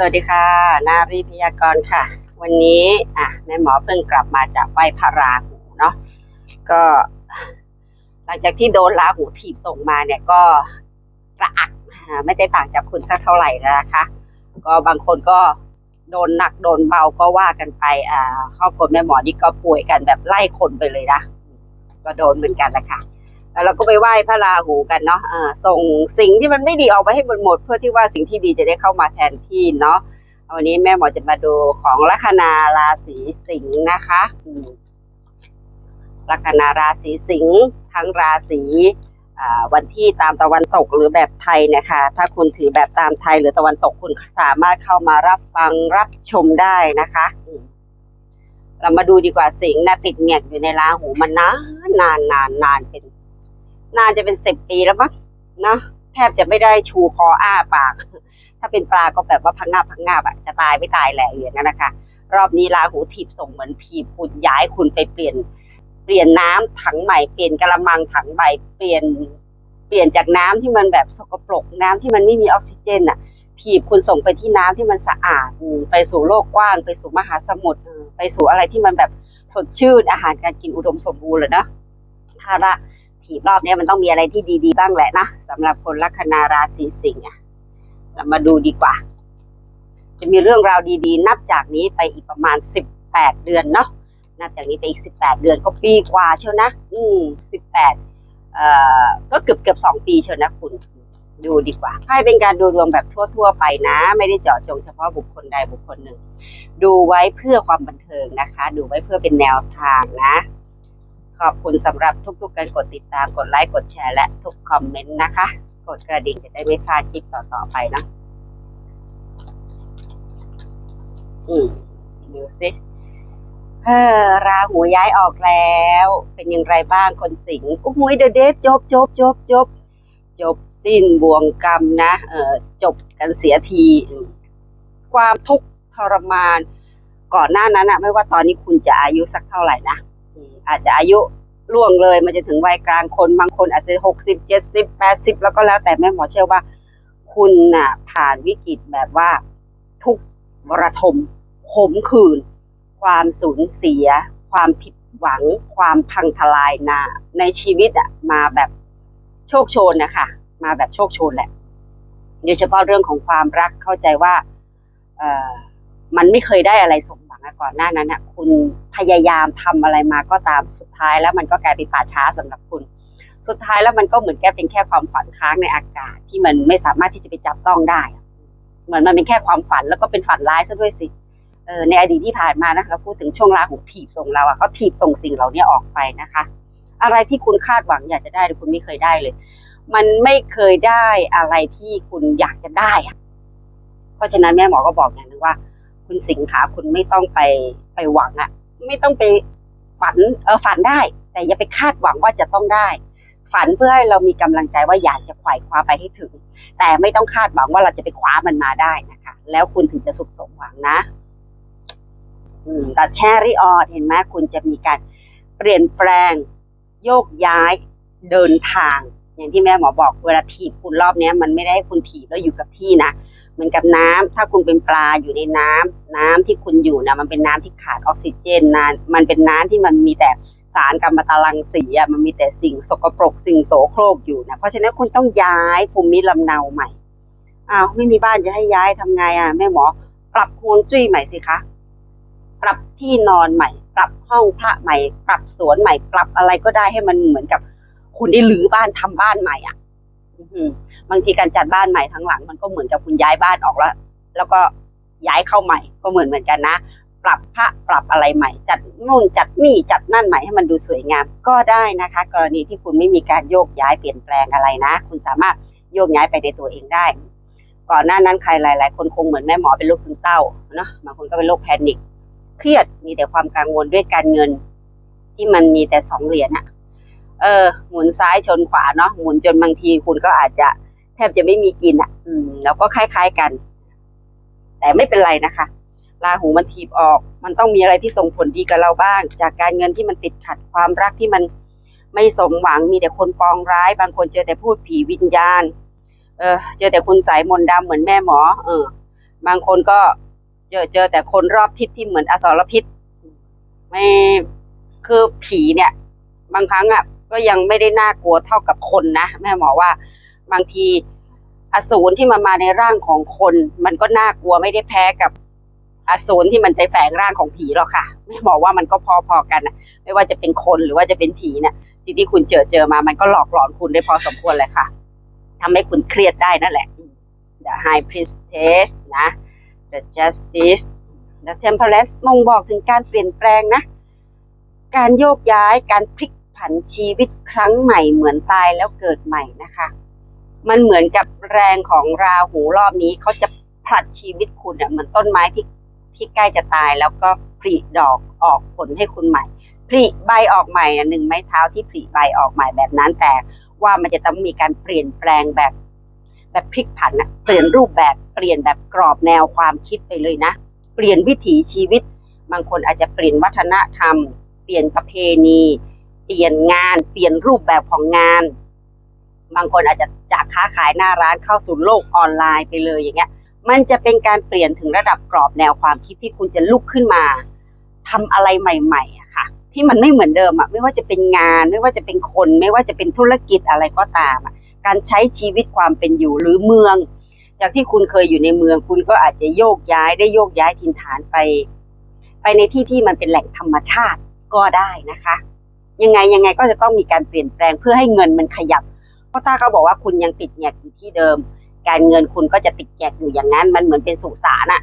สวัสดีค่ะ นารีพยากรณ์ค่ะ วันนี้อะแม่หมอเพิ่งกลับมาจากไหว้พระราหูเนาะก็ หลังจากที่โดนราหูถีบส่งมาเนี่ยก็กระอักไม่ได้ต่างจากคุณสักเท่าไหร่นะคะ ก็บางคนก็โดนหนักโดนเบาก็ว่ากันไปอ่าครอบครัวแม่หมอนี่ก็ป่วยกันแบบไล่คนไปเลยนะก็โดนเหมือนกันแหละค่ะ เราก็ไปไหว้พระราหูกันเนาะอ่าส่งสิ่งที่มันไม่ดีออกไปให้หมดหมด เพื่อที่ว่าสิ่งที่ดีจะได้เข้ามาแทนที่เนาะวันนี้แม่หมอจะมาดูของลัคนาราศีสิงห์นะคะลัคนาราศีสิงห์ทั้งราศีวันที่ตามตะวันตกหรือแบบไทยนะคะ ถ้าคุณถือแบบตามไทยหรือตะวันตกคุณสามารถเข้ามารับฟังรับชมได้นะคะ เรามาดูดีกว่าสิงห์นะติดแงกอยู่ในราหูมันนานนานนานนานเป็น น่าจะเป็นสิบปีแล้วมั้งเนาะแทบจะไม่ได้ชูคออ้าปาก ถ้าเป็นปลาก็แบบว่าพังงาบพังงาบอะจะตายไม่ตายแหละอย่างนั้นนะคะรอบนี้ราหูถีบส่งเหมือนถีบคุณย้ายคุณไปเปลี่ยน เปลี่ยนน้ำถังใหม่เปลี่ยนกระมังถังใบเปลี่ยนเปลี่ยนจากน้ำที่มันแบบสกปรกน้ำที่มันไม่มีออกซิเจนอะถีบคุณส่งไปที่น้ำที่มันสะอาดไปสู่โลกกว้าง ไปสู่มหาสมุทรไปสู่อะไรที่มันแบบสดชื่นอาหารการกินอุดมสมบูรณ์เลยเนาะคาดว่า ถีบรอบนี้มันต้องมีอะไรที่ดีๆบ้างแหละนะสำหรับคนลัคนาราศีสิงห์เรามาดูดีกว่า จะมีเรื่องราวดีๆ นับจากนี้ไปอีกประมาณสิบแปดเดือนเนาะนับจากนี้ไปอีกสิบแปดเดือนก็ปีกว่าเชียวนะ อืมสิบแปดเอ่อก็เกือบเกือบสองปีเชียวนะคุณดูดีกว่าให้เป็นการดูดวงแบบทั่ว ๆ ไปนะ ไม่ได้เจาะจงเฉพาะบุคคลใดบุคคลหนึ่ง ดูไว้เพื่อความบันเทิงนะคะ ดูไว้เพื่อเป็นแนวทางนะ ขอบคุณสำหรับทุกๆการกดติดตามกดไลค์กดแชร์และทุกคอมเมนต์นะคะ กดกระดิ่งจะได้ไม่พลาดคลิปต่อๆไปเนาะอืมดูสิเออราหูย้ายออกแล้ว เป็นอย่างไรบ้างคนสิงห์โอ้โหเดอะเดทจบจบจบจบจบสิ้นบ่วงกรรมนะ เออจบกันเสียที ความทุกข์ทรมาน ก่อนหน้านั้นอะไม่ว่าตอนนี้คุณจะอายุสักเท่าไหร่นะ อาจจะอายุล่วงเลยมันจะถึงวัยกลางคนบางคนอาจจะหกสิบเจ็ดสิบแปดสิบแล้วก็แล้วแต่แม่หมอเชื่อว่า คุณน่ะผ่านวิกฤตแบบว่าทุกข์ระทมขมขื่นความสูญเสีย ความผิดหวัง ความพังทลายนาในชีวิตอะมาแบบโชคโชนนะคะมาแบบโชคโชนแหละโดยเฉพาะเรื่องของความรักเข้าใจว่าเออมันไม่เคยได้อะไรสม หวังอะก่อนหน้านั้นนะคุณพยายามทำอะไรมาก็ตามสุดท้ายแล้วมันก็กลายเป็นป่าช้าสำหรับคุณ สุดท้ายแล้วมันก็เหมือนแค่เป็นแค่ความฝันค้างในอากาศ ที่มันไม่สามารถที่จะไปจับต้องได้ เหมือนมันเป็นแค่ความฝันแล้วก็เป็นฝันร้ายซะด้วยสิเออในอดีตที่ผ่านมานะเราพูดถึงช่วงราหูถีบส่งเราอะเขาถีบส่งสิ่งเหล่านี้ออกไปนะคะ อะไรที่คุณคาดหวังอยากจะได้แต่คุณไม่เคยได้เลย มันไม่เคยได้อะไรที่คุณอยากจะได้อะเพราะฉะนั้นแม่หมอก็บอกอย่างนึงว่า คุณสิงห์ขาคุณไม่ต้องไปไปหวังอะไม่ต้องไปฝันเออฝันได้ แต่อย่าไปคาดหวังว่าจะต้องได้ ฝันเพื่อให้เรามีกำลังใจว่าอยากจะไขว่คว้าไปให้ถึง แต่ไม่ต้องคาดหวังว่าเราจะไปคว้ามันมาได้นะคะ แล้วคุณถึงจะสุขสมหวังนะอืมแต่แชรี่ออดเห็นไหมคุณจะมีการเปลี่ยนแปลง โยกย้ายเดินทาง อย่างที่แม่หมอบอกเวลาถีบคุณรอบนี้มันไม่ได้ให้คุณถีบแล้วอยู่กับที่นะ เหมือนกับน้ำถ้าคุณเป็นปลาอยู่ในน้ำน้ำที่คุณอยู่นะมันเป็นน้ำที่ขาดออกซิเจนนะมันเป็นน้ำที่มันมีแต่สารกัมมันตรังสีอะมันมีแต่สิ่งสกปรกสิ่งโสโครกอยู่นะเพราะฉะนั้นคุณต้องย้ายภูมิลำเนาใหม่อ้าวไม่มีบ้านจะให้ย้ายทำไงอะแม่หมอ ปรับฮวงจุ้ยใหม่สิคะปรับที่นอนใหม่ ปรับห้องพระใหม่ ปรับสวนใหม่ ปรับอะไรก็ได้ให้มันเหมือนกับ คุณได้รื้อบ้านทำบ้านใหม่อะ บางทีการจัดบ้านใหม่ทั้งหลัง มันก็เหมือนกับคุณย้ายบ้านออกแล้ว แล้วก็ย้ายเข้าใหม่ก็เหมือนเหมือนกันนะ ปรับพระปรับอะไรใหม่ จัดนู่นจัดนี่จัดนั่นใหม่ให้มันดูสวยงาม ก็ได้นะคะ กรณีที่คุณไม่มีการโยกย้ายเปลี่ยนแปลงอะไรนะ คุณสามารถโยกย้ายไปในตัวเองได้ ก่อนหน้านั้นใครหลาย ๆ คนคงเหมือนแม่หมอเป็นโรคซึมเศร้าเนาะบางคนก็เป็นโรคแพนิคเครียดมีแต่ความกังวลด้วยการเงิน ที่มันมีแต่สองเหรียญอะ เออ หมุนซ้ายชนขวาเนาะหมุนจนบางทีคุณก็อาจจะแทบจะไม่มีกินอะ อืมแล้วก็คล้ายๆกัน แต่ไม่เป็นไรนะคะราหูมันถีบออก มันต้องมีอะไรที่ส่งผลดีกับเราบ้าง จากการเงินที่มันติดขัดความรักที่มันไม่สมหวังมีแต่คนปองร้าย บางคนเจอแต่พูดผีวิญญาณ เออ เจอแต่คุณสายมนต์ดำเหมือนแม่หมอ เออ บางคนก็เจอเจอแต่คนรอบทิศที่เหมือนอสรพิษ ไม่คือผีเนี่ย บางครั้งอะ ก็ยังไม่ได้น่ากลัวเท่ากับคนนะแม่หมอว่าบางทีอสูรที่มามาในร่างของคน มันก็น่ากลัวไม่ได้แพ้กับอสูรที่มันไปแฝงร่างของผีหรอกค่ะแม่หมอว่ามันก็พอๆกันนะไม่ว่าจะเป็นคนหรือว่าจะเป็นผีเนี่ยสิ่งที่คุณเจอเจอมา มันก็หลอกหลอนคุณได้พอสมควรเลยค่ะทำให้คุณเครียดได้นั่นแหละ The High Priestess นะ The Justice The Temperance มงบอกถึงการเปลี่ยนแปลงนะ การโยกย้ายการพลิก ผันชีวิตครั้งใหม่เหมือนตายแล้วเกิดใหม่นะคะ มันเหมือนกับแรงของราหูรอบนี้เขาจะผลัดชีวิตคุณอะเหมือนต้นไม้ที่ที่ใกล้จะตายแล้วก็ผลิดอกออกผลให้คุณใหม่ผลิใบออกใหม่นะหนึ่งไม้เท้าที่ผลิใบออกใหม่แบบนั้น แต่ว่ามันจะต้องมีการเปลี่ยนแปลงแบบ แบบพลิกผันอะเปลี่ยนรูปแบบเปลี่ยนแบบกรอบแนวความคิดไปเลยนะ เปลี่ยนวิถีชีวิต บางคนอาจจะเปลี่ยนวัฒนธรรม เปลี่ยนประเพณี เปลี่ยนงานเปลี่ยนรูปแบบของงาน บางคนอาจจะจากค้าขายหน้าร้านเข้าสู่โลกออนไลน์ไปเลยอย่างเงี้ย มันจะเป็นการเปลี่ยนถึงระดับกรอบแนวความคิดที่คุณจะลุกขึ้นมาทำอะไรใหม่ๆอะค่ะ ที่มันไม่เหมือนเดิมอะไม่ว่าจะเป็นงาน ไม่ว่าจะเป็นคน ไม่ว่าจะเป็นธุรกิจอะไรก็ตามอะการใช้ชีวิตความเป็นอยู่หรือเมือง จากที่คุณเคยอยู่ในเมือง คุณก็อาจจะโยกย้ายได้โยกย้ายถิ่นฐานไป ไปในที่ที่มันเป็นแหล่งธรรมชาติก็ได้นะคะ ยังไงยังไงก็จะต้องมีการเปลี่ยนแปลงเพื่อให้เงินมันขยับ เพราะถ้าเขาบอกว่าคุณยังติดแงกอยู่ที่เดิม การเงินคุณก็จะติดแงกอยู่อย่างนั้น มันเหมือนเป็นสุสานอะ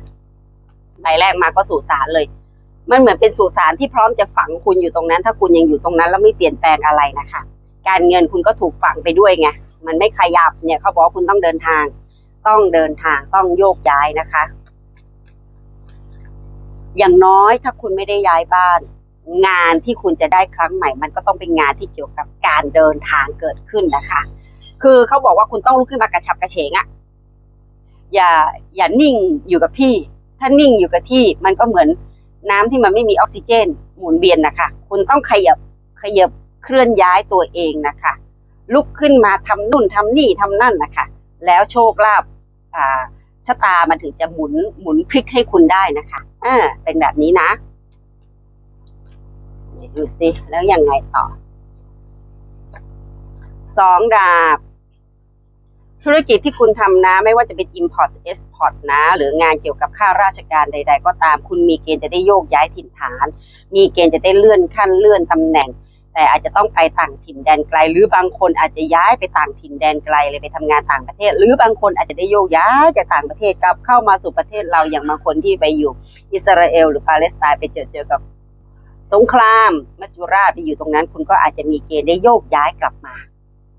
ใบแรกมาก็สุสานเลย มันเหมือนเป็นสุสานที่พร้อมจะฝังคุณอยู่ตรงนั้น ถ้าคุณยังอยู่ตรงนั้นแล้วไม่เปลี่ยนแปลงอะไรนะคะ การเงินคุณก็ถูกฝังไปด้วยไงมันไม่ขยับเนี่ยเขาบอกว่าคุณต้องเดินทาง ต้องเดินทางต้องโยกย้ายนะคะ อย่างน้อยถ้าคุณไม่ได้ย้ายบ้าน งานที่คุณจะได้ครั้งใหม่ มันก็ต้องเป็นงานที่เกี่ยวกับการเดินทางเกิดขึ้นนะคะ คือเขาบอกว่าคุณต้องลุกขึ้นมากระฉับกระเฉงอะอย่าอย่านิ่งอยู่กับที่ ถ้านิ่งอยู่กับที่มันก็เหมือนน้ำที่มันไม่มีออกซิเจน หมุนเวียนนะคะ คุณต้องขยับขยับเคลื่อนย้ายตัวเองนะคะ ลุกขึ้นมาทำนู่นทำนี่ทำนั่นนะคะ แล้วโชคลาภอ่าชะตามันถึงจะหมุนหมุนพลิกให้คุณได้นะคะอ่าเป็นแบบนี้นะ ดูสิแล้วยังไงต่อสองดาบ ธุรกิจที่คุณทำนะ ไม่ว่าจะเป็น import export นะ หรืองานเกี่ยวกับค่าราชการใด ๆ ก็ตาม คุณมีเกณฑ์จะได้โยกย้ายถิ่นฐาน มีเกณฑ์จะได้เลื่อนขั้นเลื่อนตำแหน่ง แต่อาจจะต้องไปต่างถิ่นแดนไกล หรือบางคนอาจจะย้ายไปต่างถิ่นแดนไกลเลยไปทำงานต่างประเทศ หรือบางคนอาจจะได้โยกย้ายจากต่างประเทศกลับเข้ามาสู่ประเทศเราอย่างบางคนที่ไปอยู่อิสราเอล หรือปาเลสไตน์ไปเจอเจอกับ สงครามมัจจุราชไปอยู่ตรงนั้น คุณก็อาจจะมีเกณฑ์ได้โยกย้ายกลับมา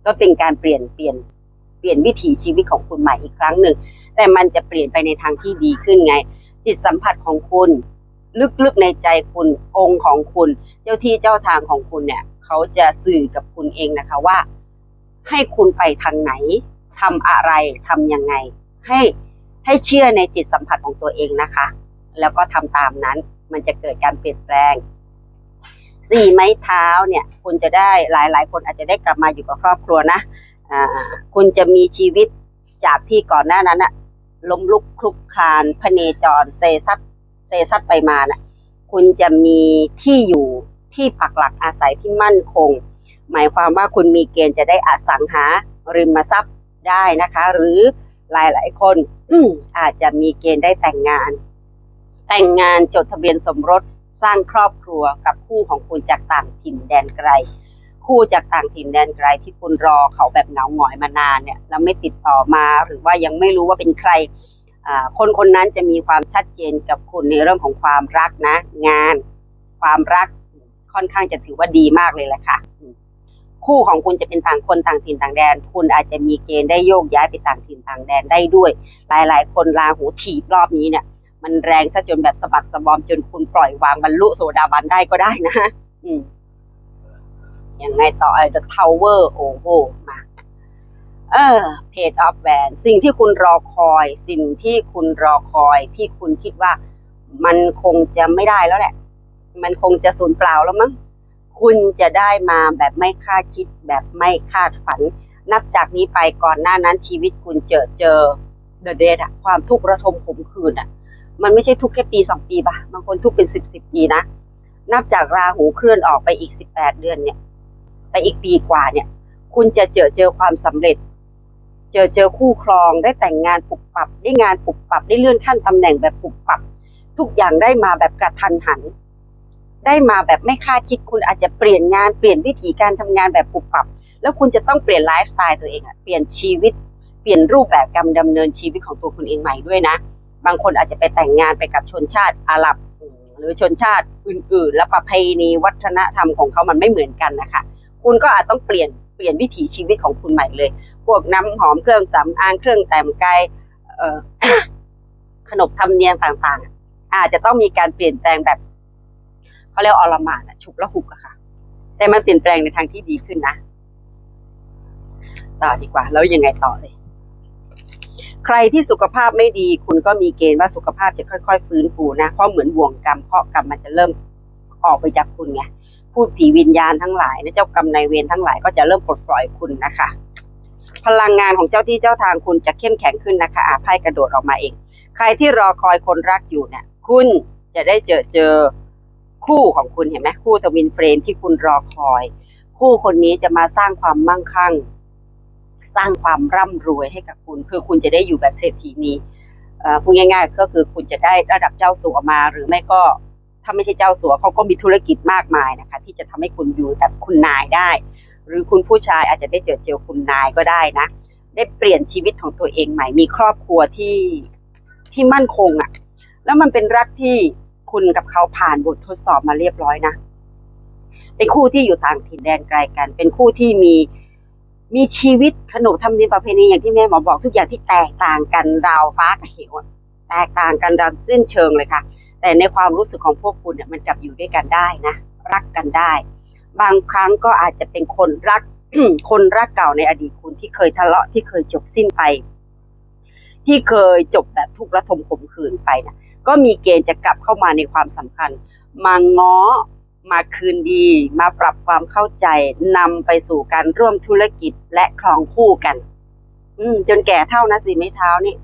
ก็เป็นการเปลี่ยนเปลี่ยนเปลี่ยนวิถีชีวิตของคุณใหม่อีกครั้งหนึ่ง แต่มันจะเปลี่ยนไปในทางที่ดีขึ้นไง จิตสัมผัสของคุณ ลึกๆในใจคุณองค์ของคุณ เจ้าที่เจ้าทางของคุณเนี่ยเขาจะสื่อกับคุณเองนะคะว่า ให้คุณไปทางไหนทำอะไรทำยังไง ให้ให้เชื่อในจิตสัมผัสของตัวเองนะคะ แล้วก็ทำตามนั้นมันจะเกิดการเปลี่ยนแปลง สี่ไม้เท้าเนี่ยคุณจะได้หลายๆคนอาจจะได้กลับมาอยู่กับครอบครัวนะอ่าคุณจะมีชีวิตจากที่ก่อนหน้านั้นอะล้มลุกคลุกคลานพเนจรเซซัดเซซัดไปมาน่ะคุณจะมีที่อยู่ที่ปักหลักอาศัยที่มั่นคง หมายความว่าคุณมีเกณฑ์จะได้อสังหาริมทรัพย์ได้นะคะ หรือหลายๆคนอืมอาจจะมีเกณฑ์ได้แต่งงาน แต่งงานจดทะเบียนสมรส สร้างครอบครัวกับคู่ของคุณจากต่างถิ่นแดนไกล คู่จากต่างถิ่นแดนไกลที่คุณรอเขาแบบเหงาหงอยมานานเนี่ยแล้วไม่ติดต่อมาหรือว่ายังไม่รู้ว่าเป็นใครคนคนนั้นจะมีความชัดเจนกับคุณในเรื่องของความรักนะ งาน ความรักค่อนข้างจะถือว่าดีมากเลยแหละค่ะคู่ของคุณจะเป็นต่างคนต่างถิ่นต่างแดน คุณอาจจะมีเกณฑ์ได้โยกย้ายไปต่างถิ่นต่างแดนได้ด้วย หลาย ๆ คนลาหูถีบรอบนี้เนี่ย มันแรงซะจนแบบสะบักสะบอมจนคุณปล่อยวางบรรลุโสดาบันได้ก็ได้นะอืมยังไงต่อไอ้ The Tower โอ้โหมาเออ Page of w a n สิ่งที่คุณรอคอย สิ่งที่คุณรอคอยที่คุณคิดว่า มันคงจะไม่ได้แล้วแหละ มันคงจะสูญเปล่าแล้วมั้งคุณจะได้มาแบบไม่คาดคิดแบบไม่คาดฝัน นับจากนี้ไปก่อนหน้านั้นชีวิตคุณเจอเจอเดอะเดทอะความทุกข์ระทมขมขื่นอะ มันไม่ใช่ทุกแค่ปีสองปีปะบางคนทุกเป็นสิบสิบปีนะ นับจากราหูเคลื่อนออกไปอีกสิบแปดเดือนเนี่ย ไปอีกปีกว่าเนี่ย คุณจะเจอเจอความสำเร็จ เจอเจอคู่ครองได้แต่งงานปุบปับ ได้งานปุบปับได้เลื่อนขั้นตำแหน่งแบบปุบปับ ทุกอย่างได้มาแบบกระทันหัน ได้มาแบบไม่คาดคิดคุณอาจจะเปลี่ยนงานเปลี่ยนวิธีการทำงานแบบปุบปับ แล้วคุณจะต้องเปลี่ยนไลฟ์สไตล์ตัวเองอะเปลี่ยนชีวิตเปลี่ยนรูปแบบการดำเนินชีวิตของตัวคุณเองใหม่ด้วยนะ บางคนอาจจะไปแต่งงานไปกับชนชาติอาหรับ หรือชนชาติอื่น ๆ และประเพณีวัฒนธรรมของเขามันไม่เหมือนกันนะคะคุณก็อาจต้องเปลี่ยนเปลี่ยนวิถีชีวิตของคุณใหม่เลย พวกน้ำหอมเครื่องสำอางเครื่องแต่งกายขนบธรรมเนียมต่างๆ อาจจะต้องมีการเปลี่ยนแปลงแบบเขาเรียกอลมานฉุกละหุกอะค่ะ แต่มันเปลี่ยนแปลงในทางที่ดีขึ้นนะ ต่อดีกว่า แล้วยังไงต่อเลย ใครที่สุขภาพไม่ดี คุณก็มีเกณฑ์ว่าสุขภาพจะค่อย ๆ ฟื้นฟูนะเพราะเหมือนบ่วงกรรมเพราะกรรมมันจะเริ่มออกไปจากคุณไงพูดผีวิญญาณทั้งหลายนะเจ้ากรรมนายเวรทั้งหลายก็จะเริ่มปลดปล่อยคุณนะคะ พลังงานของเจ้าที่เจ้าทางคุณจะเข้มแข็งขึ้นนะคะอาไพ่กระโดดออกมาเอง ใครที่รอคอยคนรักอยู่เนี่ยคุณจะได้เจอเจอคู่ของคุณเห็นไหมคู่ทวินเฟรมที่คุณรอคอย คู่คนนี้จะมาสร้างความมั่งคั่ง สร้างความร่ำรวยให้กับคุณ คือคุณจะได้อยู่แบบเศรษฐีนีเอ่อพูดง่ายๆ ก็คือคุณจะได้ระดับเจ้าสัวมา หรือไม่ก็ถ้าไม่ใช่เจ้าสัวเขาก็มีธุรกิจมากมายนะคะ ที่จะทำให้คุณอยู่แบบคุณนายได้ หรือคุณผู้ชายอาจจะได้เจอเจอคุณนายก็ได้นะ ได้เปลี่ยนชีวิตของตัวเองใหม่ มีครอบครัวที่ที่มั่นคงอะ่ะ แล้วมันเป็นรักที่คุณกับเขาผ่านบททดสอบมาเรียบร้อยนะ เป็นคู่ที่อยู่ต่างถิ่นแดนไกลกัน เป็นคู่ที่มี มีชีวิตขนบธรรมเนียมประเพณีอย่างที่แม่หมอบอกทุกอย่างที่แตกต่างกันราวฟ้ากับเหวแตกต่างกันราวสิ้นเชิงเลยค่ะ แต่ในความรู้สึกของพวกคุณเนี่ยมันกลับอยู่ด้วยกันได้นะ รักกันได้ บางครั้งก็อาจจะเป็นคนรักคนรักเก่าในอดีตคุณที่เคยทะเลาะที่เคยจบสิ้นไป ที่เคยจบแบบทุกข์ระทมขมขื่นไปนะก็มีเกณฑ์จะกลับเข้ามาในความสัมพันธ์มาง้อ มาคืนดี มาปรับความเข้าใจนำไปสู่การร่วมธุรกิจและครองคู่กัน อืม จนแก่เท่านะสิไม่เท้านี่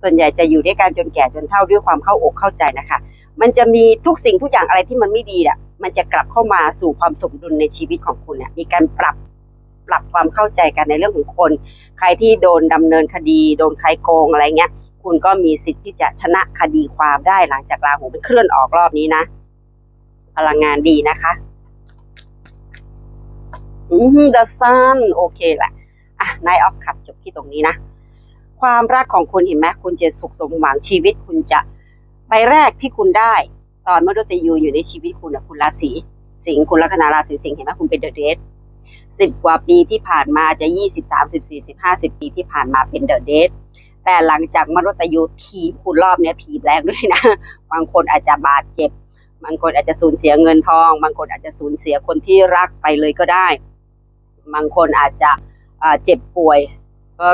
ส่วนใหญ่จะอยู่ด้วยกันจนแก่จนเท่าด้วยความเข้าอกเข้าใจนะคะ มันจะมีทุกสิ่งทุกอย่างอะไรที่มันไม่ดีอะ มันจะกลับเข้ามาสู่ความสมดุลในชีวิตของคุณเนี่ยมีการปรับปรับความเข้าใจกันในเรื่องของคน ใครที่โดนดำเนินคดี โดนใครโกงอะไรเงี้ย คุณก็มีสิทธิ์ที่จะชนะคดีความได้หลังจากราหูเป็นเคลื่อนออกรอบนี้นะ พลังงานดีนะคะอืม The Sun โอเคแหละอะ Nine of Cups จบที่ตรงนี้นะ ความรักของคุณเห็นไหมคุณจะสุขสมหวังชีวิตคุณจะใบแรกที่คุณได้ ตอนมฤตยูอยู่ในชีวิตคุณนะคุณราศีสิงห์คุณลัคนาราศีสิงห์เห็นไหมคุณเป็นเดอะเดทสิบกว่าปีที่ผ่านมาจะยี่สิบสามสิบสี่สิบห้าสิบปีที่ผ่านมาเป็นเดอะเดทแต่หลังจากมฤตยูทีบคุณรอบเนี้ยทีบแรงด้วยนะ บางคนอาจจะบาดเจ็บ บางคนอาจจะสูญเสียเงินทอง บางคนอาจจะสูญเสียคนที่รักไปเลยก็ได้ บางคนอาจจะเจ็บป่วย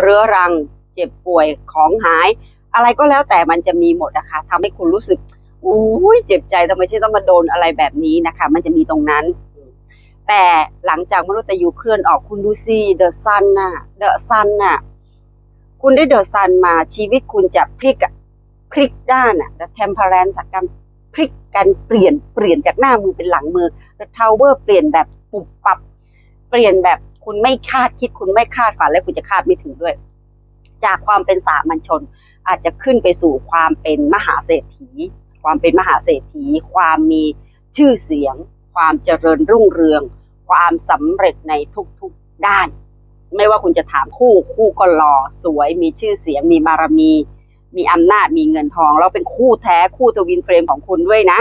เรื้อรัง เจ็บป่วยของหาย อะไรก็แล้วแต่มันจะมีหมดนะคะทำให้คุณรู้สึกอุ้ยเจ็บใจทำไมใช่ต้องมาโดนอะไรแบบนี้นะคะ มันจะมีตรงนั้น แต่หลังจากมนุษย์ยูเคลื่อนออกคุณดูสิเดอะซันน่ะเดอะซันน่ะคุณได้เดอะซันมาชีวิตคุณจะพลิกพลิกด้านอะ The Temperance สักการพลิ กกันเปลี่ยนเปลี่ยนจากหน้ามือเป็นหลังมือ The Tower เปลี่ยนแบบปุบปับ เปลี่ยนแบบคุณไม่คาดคิดคุณไม่คาดฝันและคุณจะคาดไม่ถึงด้วย จากความเป็นสามัญชน อาจจะขึ้นไปสู่ความเป็นมหาเศรษฐี ความเป็นมหาเศรษฐี ความมีชื่อเสียง ความเจริญรุ่งเรือง ความสำเร็จในทุกๆด้าน ไม่ว่าคุณจะถามคู่คู่ก็หล่อสวยมีชื่อเสียงมีบารมี มีอำนาจมีเงินทองแล้วเป็นคู่แท้คู่ทวินเฟรมของคุณด้วยนะ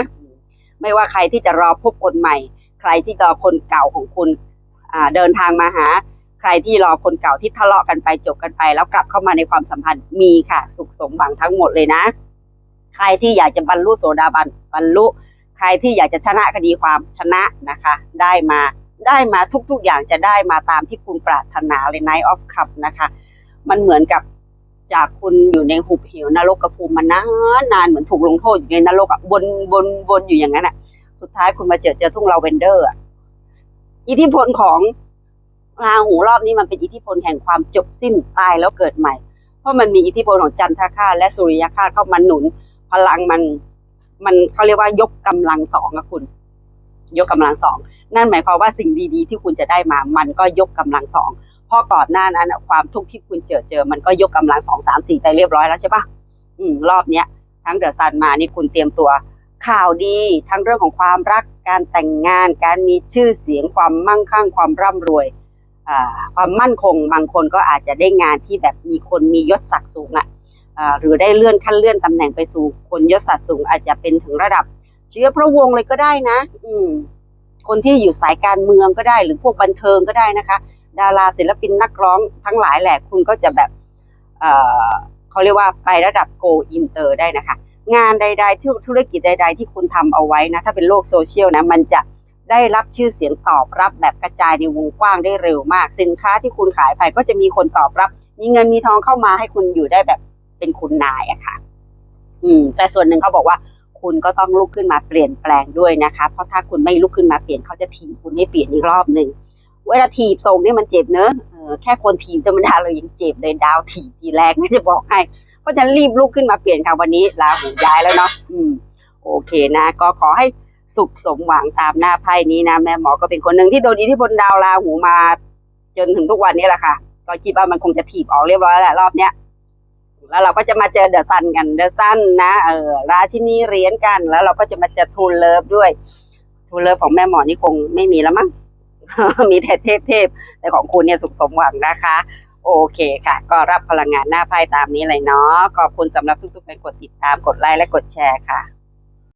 ไม่ว่าใครที่จะรอพบคนใหม่ ใครที่รอคนเก่าของคุณเดินทางมาหา ใครที่รอคนเก่าที่ทะเลาะกันไปจบกันไป แล้วกลับเข้ามาในความสัมพันธ์มีค่ะ สุขสมหวังทั้งหมดเลยนะ ใครที่อยากจะบรรลุโสดาบันบรรลุ ใครที่อยากจะชนะคดีความชนะนะคะ ได้มาได้มาทุกๆอย่างจะได้มาตามที่คุณปรารถนาเลย Night of Cup นะคะ มันเหมือนกับ จากคุณอยู่ในหุบเหวนรกกระภูมิมานานนานเหมือนถูกลงโทษอยู่ในนรกอะวนวนวนอยู่อย่างนั้นอะสุดท้ายคุณมาเจอเจอทุ่งลาเวนเดอร์อะอิทธิพลของราหูรอบนี้มันเป็นอิทธิพลแห่งความจบสิ้นตายแล้วเกิดใหม่ เพราะมันมีอิทธิพลของจันทราคาและสุริยคาเข้ามาหนุน พลังมันมันเขาเรียกว่ายกกำลังสองอะคุณ ยกกำลังสอง นั่นหมายความว่าสิ่งดีๆ ที่คุณจะได้มา มันก็ยกกำลังสอง ราะก่อนหน้านั้นความทุกข์ที่คุณเจอเจอ มันก็ยกกำลังสองสามสี่ไปเรียบร้อยแล้วใช่ปะอืมรอบเนี้ยทั้งเดอะซันมานี่คุณเตรียมตัว ข่าวดีทั้งเรื่องของความรักการแต่งงาน การมีชื่อเสียงความมั่งคั่ง ความร่ำรวยความมั่นคงบางคนก็อาจจะได้งานที่แบบมีคนมียศศักดิ์สูงอะอ่าหรือได้เลื่อนขั้นเลื่อนตำแหน่งไปสู่คนยศศักดิ์สูงอาจจะเป็นถึงระดับ เชื้อพระวงศ์เลยก็ได้นะ อืมคนที่อยู่สายการเมืองก็ได้ หรือพวกบันเทิงก็ได้นะคะ ดาราศิลปินนักร้องทั้งหลายแหละคุณก็จะแบบเอ่อเขาเรียกว่าไประดับโกอินเตอร์ได้นะคะ งานใด ๆ ที่ธุรกิจใด ๆ ที่คุณทำเอาไว้นะ ถ้าเป็นโลกโซเชียลนะมันจะได้รับชื่อเสียงตอบรับแบบกระจายในวงกว้างได้เร็วมาก สินค้าที่คุณขายไปก็จะมีคนตอบรับ มีเงินมีทองเข้ามาให้คุณอยู่ได้แบบเป็นคุณนายอะค่ะ อืม แต่ส่วนหนึ่งเขาบอกว่า คุณก็ต้องลุกขึ้นมาเปลี่ยนแปลงด้วยนะคะ เพราะถ้าคุณไม่ลุกขึ้นมาเปลี่ยนเขาจะถีบคุณให้เปลี่ยนอีกรอบหนึ่ง เวลาถีบทรงเนี่ยมันเจ็บเนอะแค่คนถีบธรรมดาเรายังเจ็บเลยดาวถีบทีแรกไม่จะบอกให้ เพราะฉะนั้นรีบลุกขึ้นมาเปลี่ยนค่ะวันนี้ลาหูย้ายแล้วเนาะอืม โอเคนะ ก็ขอให้สุขสมหวังตามหน้าไพ่นี้นะแม่หมอก็เป็นคนหนึ่งที่โดนอิทธิพลดาวราหูมา จนถึงทุกวันนี้แหละค่ะ ก็คิดว่ามันคงจะถีบออกเรียบร้อยแล้วแหละรอบเนี้ยแล้วเราก็จะมาเจอเดอะซันกันเดอะซันนะเออราชินีเหรียญกัน แล้วเราก็จะมาเจอทูลเลิฟด้วยทูลเลิฟของแม่หมอนี่คงไม่มีแล้วมั้ง มีแต่เทพเทพๆแต่ของคุณเนี่ยสุขสมหวังนะคะ โอเคค่ะ ก็รับพลังงานหน้าไพ่ตามนี้เลยเนาะขอบคุณสำหรับทุกๆการกดติดตามกดไลค์และกดแชร์ค่ะ